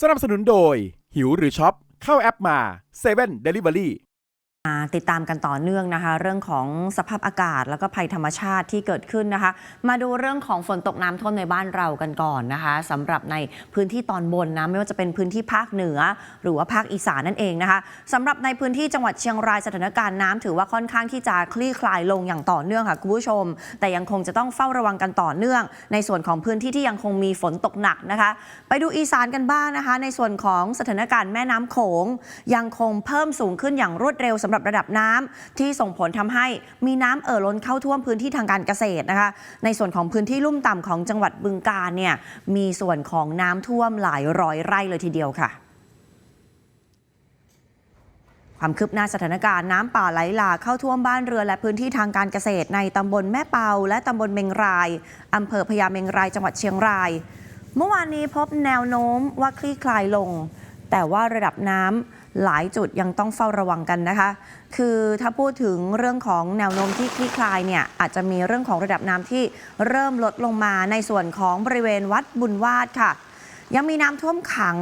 สนับสนุนโดย หิวหรือช็อป เข้าแอปมา7 Delivery ติดตามกันต่อเนื่องนะคะ เรื่องของสภาพอากาศแล้วก็ภัยธรรมชาติที่เกิดขึ้นนะคะ มาดูเรื่องของฝนตกน้ำท่วมในบ้านเรากันก่อนนะคะสำหรับในพื้นที่ตอนบนนะไม่ว่าจะเป็นพื้นที่ภาคเหนือ หรือว่าภาคอีสานนั่นเองนะคะสำหรับในพื้นที่จังหวัดเชียงรายสถานการณ์น้ำถือว่าค่อนข้างที่จะคลี่คลายลงอย่างต่อเนื่องค่ะคุณผู้ชม แต่ยังคงจะต้องเฝ้าระวังกันต่อเนื่อง ในส่วนของพื้นที่ที่ยังคงมีฝนตกหนักนะคะ ไปดูอีสานกันบ้างนะคะ ในส่วนของสถานการณ์แม่น้ำโขงยังคงเพิ่มสูงขึ้นอย่างรวดเร็วสำหรับระดับน้ำที่ส่งผลทำให้มีน้ำเอ่อล้นเข้าท่วมพื้นที่ทางการเกษตรนะคะ ในส่วนของพื้นที่ลุ่มต่ำของจังหวัดบึงกาฬเนี่ยมีส่วนของน้ำท่วมหลายร้อยไร่เลยทีเดียวค่ะความคืบหน้าสถานการณ์น้ำป่าไหลหลากเข้าท่วมบ้านเรือนและพื้นที่ทางการเกษตร ในตำบลแม่เปา และตำบลเมงรายอำเภอพญาเมงรายจังหวัดเชียงราย เมื่อวานนี้พบแนวโน้มว่าคลี่คลายลง แต่ว่าระดับน้ำ หลายจุดยังต้องเฝ้าระวังกันนะคะ คือถ้าพูดถึงเรื่องของแนวโน้มที่คลี่คลายเนี่ยอาจจะมีเรื่องของระดับน้ำที่เริ่มลดลงมาในส่วนของบริเวณวัดบุญวาดค่ะ ยังมีน้ำท่วมขัง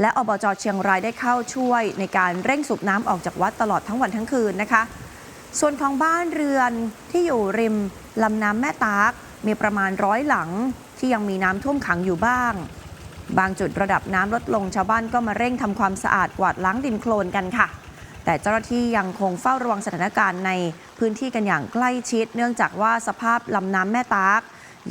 และอบจเชียงรายได้เข้าช่วยในการเร่งสูบน้ำออกจากวัดตลอดทั้งวันทั้งคืนนะคะ ส่วนของบ้านเรือนที่อยู่ริมลำน้ำแม่ตากมีประมาณร้อยหลังที่ยังมีน้ำท่วมขังอยู่บ้าง บางจุดระดับน้ำลดลงชาวบ้านก็มาเร่งทำความสะอาดกวาดล้างดินโคลนกันค่ะ แต่เจ้าหน้าที่ยังคงเฝ้าระวังสถานการณ์ในพื้นที่กันอย่างใกล้ชิด เนื่องจากว่าสภาพลำน้ำแม่ตาก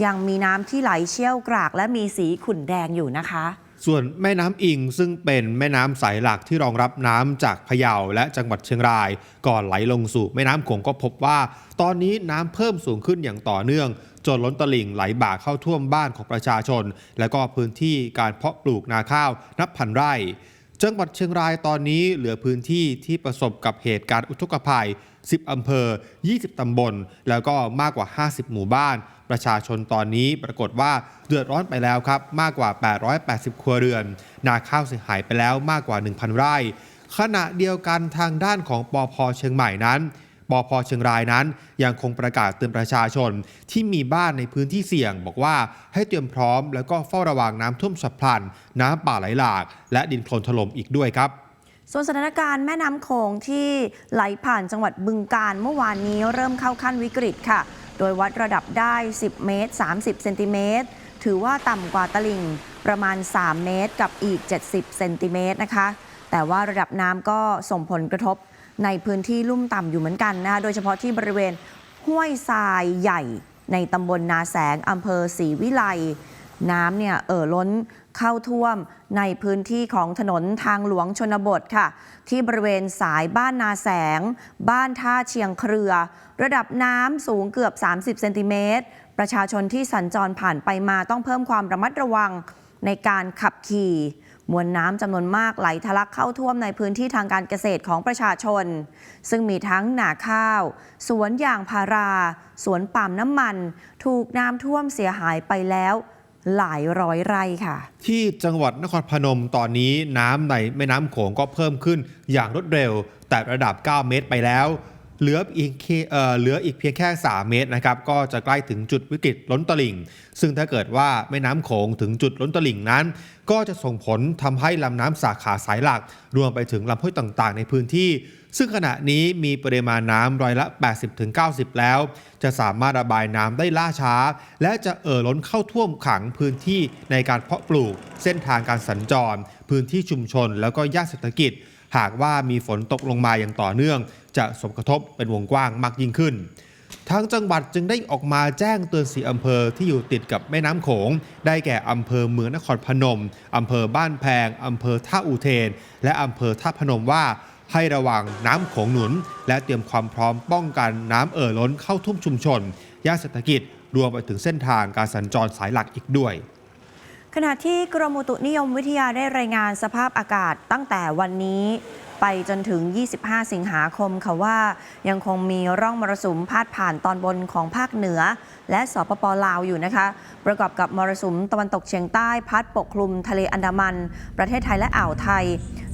ยังมีน้ำที่ไหลเชี่ยวกราก และมีสีขุ่นแดงอยู่นะคะ ส่วนแม่น้ำอิงซึ่งเป็นแม่น้ำสายหลักที่รองรับน้ำจากพะเยาและจังหวัดเชียงราย ก่อนไหลลงสู่แม่น้ำโขงก็พบว่า ตอนนี้น้ำเพิ่มสูงขึ้นอย่างต่อเนื่อง จนล้นตลิ่งไหลบ่าเข้าท่วมบ้านของประชาชน และก็พื้นที่การเพาะปลูกนาข้าวนับพันไร่ จังหวัดเชียงรายตอนนี้เหลือพื้นที่ที่ประสบกับเหตุการณ์อุทกภัย 10 อำเภอ 20 ตำบล แล้วก็มากกว่า 50 หมู่บ้าน ประชาชนตอนนี้ปรากฏว่าเดือดร้อนไปแล้วครับ มากกว่า 880 ครัวเรือน นาข้าวเสียหายไปแล้วมากกว่า 1,000 ไร่ ขณะเดียวกันทางด้านของปอพเชียงใหม่นั้น ปอพเชียงรายนั้น ยังคงประกาศเตือนประชาชนที่มีบ้านในพื้นที่เสี่ยง บอกว่าให้เตรียมพร้อม แล้วก็เฝ้าระวังน้ำท่วมฉับพลัน น้ำป่าไหลหลาก และดินโคลนถล่มอีกด้วยครับส่วนสถานการณ์แม่น้ำโขงที่ไหลผ่านจังหวัดบึงกาฬเมื่อวานนี้เริ่มเข้าขั้นวิกฤตค่ะ โดยวัดระดับได้ 10 เมตร 30 เซนติเมตร ถือว่าต่ำกว่าตลิ่งประมาณ 3 เมตรกับอีก 70 เซนติเมตรนะคะ แต่ว่าระดับน้ำก็ส่งผลกระทบ ในพื้นที่ลุ่มต่ำอยู่เหมือนกันนะคะโดยเฉพาะที่บริเวณห้วยทรายใหญ่ในตำบลนาแสงอำเภอศรีวิไลน้ำเนี่ยเอ่อล้นเข้าท่วมในพื้นที่ของถนนทางหลวงชนบทค่ะ ที่บริเวณสายบ้านนาแสง บ้านท่าเชียงเครือ ระดับน้ำสูงเกือบ 30 เซนติเมตร ประชาชนที่สัญจรผ่านไปมาต้องเพิ่มความระมัดระวังในการขับขี่ มวลน้ำจำนวนมากไหลทะลักเข้าท่วมในพื้นที่ทางการเกษตรของประชาชน ซึ่งมีทั้งหนาข้าว สวนยางพารา สวนปาล์มน้ำมัน ถูกน้ำท่วมเสียหายไปแล้วหลายร้อยไร่ค่ะ ที่จังหวัดนครพนมตอนนี้น้ำในแม่น้ำโขงก็เพิ่มขึ้นอย่างรวดเร็ว แต่ระดับ 9 เมตรไปแล้ว เหลืออีกเออเหลืออีกเพียงแค่ 3 เมตรนะครับก็จะใกล้ถึงจุดวิกฤตล้นตลิ่ง ซึ่งถ้าเกิดว่าแม่น้ำโขงถึงจุดล้นตลิ่งนั้น ก็จะส่งผลทำให้ลำน้ำสาขาสายหลัก รวมไปถึงลำห้วยต่างๆ ในพื้นที่ ซึ่งขณะนี้มีปริมาณน้ำร้อยละ 80-90 แล้ว จะสามารถระบายน้ำได้ล่าช้า และจะเอ่อล้นเข้าท่วมขังพื้นที่ในการเพาะปลูก เส้นทางการสัญจร พื้นที่ชุมชนแล้วก็ย่านเศรษฐกิจ หากว่ามีฝนตกลงมาอย่างต่อเนื่อง จะสมกระทบเป็นวงกว้างมากยิ่งขึ้นทางจังหวัดจึงได้ออกมาแจ้งเตือนสีอำเภอที่อยู่ติดกับแม่น้ำโขง ได้แก่อำเภอเมืองนครพนม อำเภอบ้านแพง อำเภอท่าอุเทน และอำเภอท่าพนมว่าให้ระวังน้ำโขงหนุน และเตรียมความพร้อมป้องกันน้ำเอ่อล้นเข้าทุ่มชุมชนย่านเศรษฐกิจ รวมไปถึงเส้นทางการสัญจรสายหลักอีกด้วย ขณะที่กรมอุตุนิยมวิทยาได้รายงานสภาพอากาศตั้งแต่วันนี้ไปจนถึง 25 สิงหาคมค่ะว่า ยังคงมีร่องมรสุมพาดผ่านตอนบนของภาคเหนือ และสปปลาวอยู่นะคะ ประกอบกับมรสุมตะวันตกเฉียงใต้พัดปกคลุมทะเลอันดามัน ประเทศไทยและอ่าวไทย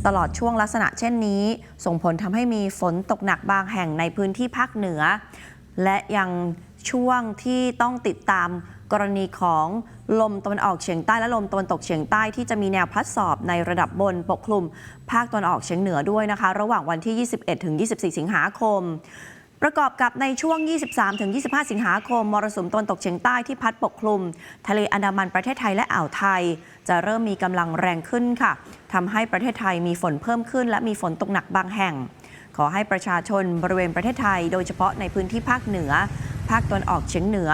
ตลอดช่วงลักษณะเช่นนี้ ส่งผลทำให้มีฝนตกหนักบางแห่งในพื้นที่ภาคเหนือ และยังช่วงที่ต้องติดตาม กรณีของลมตะวันออกเฉียงใต้และลมตะวันตกเฉียงใต้ที่จะมีแนวพัดสอบในระดับบนปกคลุม ภาคตะวันออกเฉียงเหนือด้วยนะคะ ระหว่างวันที่ 21 ถึง 24 สิงหาคม ประกอบกับในช่วง 23-25 สิงหาคมมรสุมตะวันตกเฉียงใต้ที่พัดปกคลุม ทะเลอันดามันประเทศไทยและอ่าวไทย จะเริ่มมีกำลังแรงขึ้นค่ะทำให้ประเทศไทยมีฝนเพิ่มขึ้น และมีฝนตกหนักบางแห่ง ขอให้ประชาชนบริเวณประเทศไทย โดยเฉพาะในพื้นที่ภาคเหนือ ภาคตะวันออกเฉียงเหนือ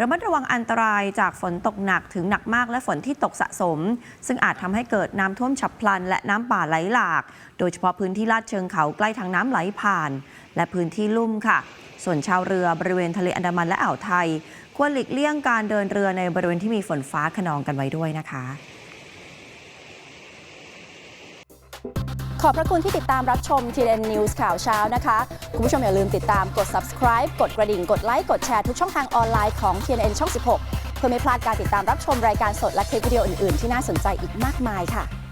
ระมัดระวังอันตรายจากฝนตกหนักถึงหนักมากและฝนที่ตกสะสม ซึ่งอาจทำให้เกิดน้ำท่วมฉับพลัน และน้ำป่าไหลหลาก โดยเฉพาะพื้นที่ลาดเชิงเขาใกล้ทางน้ำไหลผ่าน และพื้นที่ลุ่มค่ะ ส่วนชาวเรือบริเวณทะเลอันดามันและอ่าวไทย ควรหลีกเลี่ยงการเดินเรือในบริเวณที่มีฝนฟ้าขนองกันไว้ด้วยนะคะ ขอบพระคุณที่ติดตามรับชม TNN News ข่าวเช้านะคะ คุณผู้ชมอย่าลืมติดตามกด subscribe กดกระดิ่ง กดไลค์ กดแชร์ทุกช่องทางออนไลน์ของ TNN ช่อง 16 เพื่อไม่พลาดการติดตามรับชมรายการสดและคลิปวิดีโออื่น ๆ ที่น่าสนใจอีกมากมายค่ะ